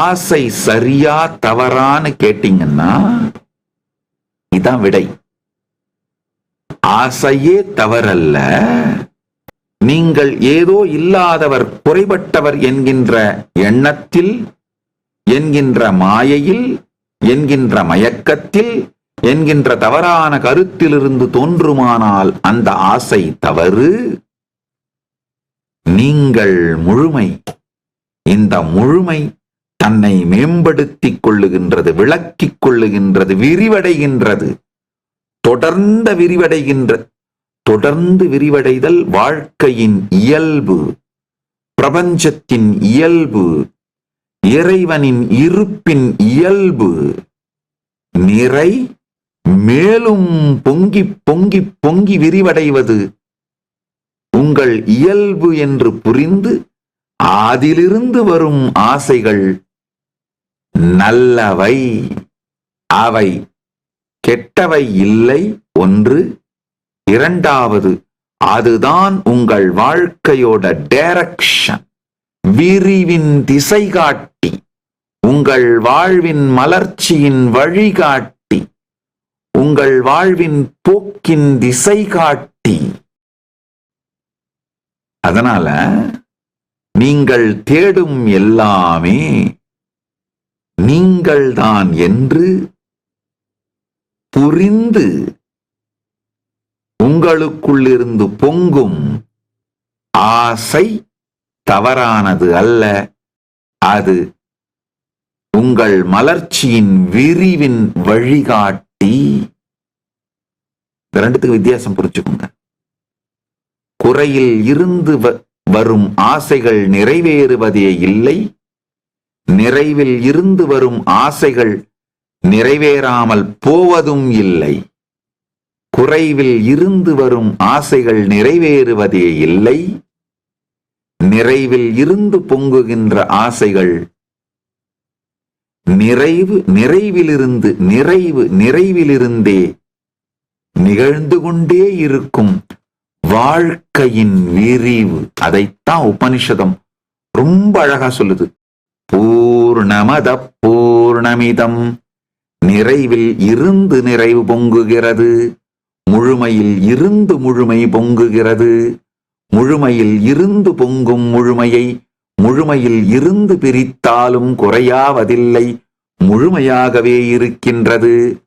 ஆசை சரியா தவறான்னு கேட்டீங்கன்னா இதான் விடை. ஆசையே தவறல்ல. நீங்கள் ஏதோ இல்லாதவர் குறைபட்டவர் என்கின்ற எண்ணத்தில் என்கின்ற மாயையில் என்கின்ற மயக்கத்தில் என்கின்ற தவறான கருத்திலிருந்து தோன்றுமானால் அந்த ஆசை தவறு? நீங்கள் முழுமை. இந்த முழுமை தன்னை மேம்படுத்திக் கொள்ளுகின்றது விளக்கிக் கொள்ளுகின்றது விரிவடைகின்றது. தொடர்ந்த விரிவடைகின்ற தொடர்ந்து விரிவடைதல் வாழ்க்கையின் இயல்பு பிரபஞ்சத்தின் இயல்பு இறைவனின் இருப்பின் இயல்பு நிறை மேலும் பொங்கி பொங்கி பொங்கி விரிவடைவது உங்கள் இயல்பு என்று புரிந்து அதிலிருந்து வரும் ஆசைகள் நல்லவை. அவை கெட்டவை இல்லை ஒன்று. இரண்டாவது அதுதான் உங்கள் வாழ்க்கையோட டைரக்ஷன் விரிவின் திசை காட்டி உங்கள் வாழ்வின் மலர்ச்சியின் வழிகாட்டி. உங்கள் வாழ்வின் போக்கின் திசை காட்டி அதனால நீங்கள் தேடும் எல்லாமே நீங்கள்தான் என்று புரிந்து உங்களுக்குள்ளிருந்து பொங்கும் ஆசை தவறானது அல்ல. அது உங்கள் மலர்ச்சியின் விரிவின் வழிகாட்டி. ரெண்டுத்துக்கு வித்தியாசம் புரிச்சுக்கோங்க குறையில் இருந்து வ- வரும் ஆசைகள் நிறைவேறுவதே இல்லை. நிறைவில் இருந்து வரும் ஆசைகள் நிறைவேறாமல் போவதும் இல்லை. குறைவில் இருந்து வரும் ஆசைகள் நிறைவேறுவதே இல்லை. நிறைவில் இருந்து பொங்குகின்ற ஆசைகள் நிறைவு நிறைவிலிருந்து நிறைவு நிறைவிலிருந்தே நிகழ்ந்து கொண்டே இருக்கும் வாழ்க்கையின் விரிவு. அதைத்தான் உபனிஷதம் ரொம்ப அழகா சொல்லுது. பூர்ணமத பூர்ணமிதம். நிறைவில் இருந்து நிறைவு பொங்குகிறது. முழுமையில் இருந்து முழுமை பொங்குகிறது. முழுமையில் இருந்து பொங்கும் முழுமையை முழுமையில் இருந்து பிரித்தாலும் குறையாவதில்லை. முழுமையாகவே இருக்கின்றது.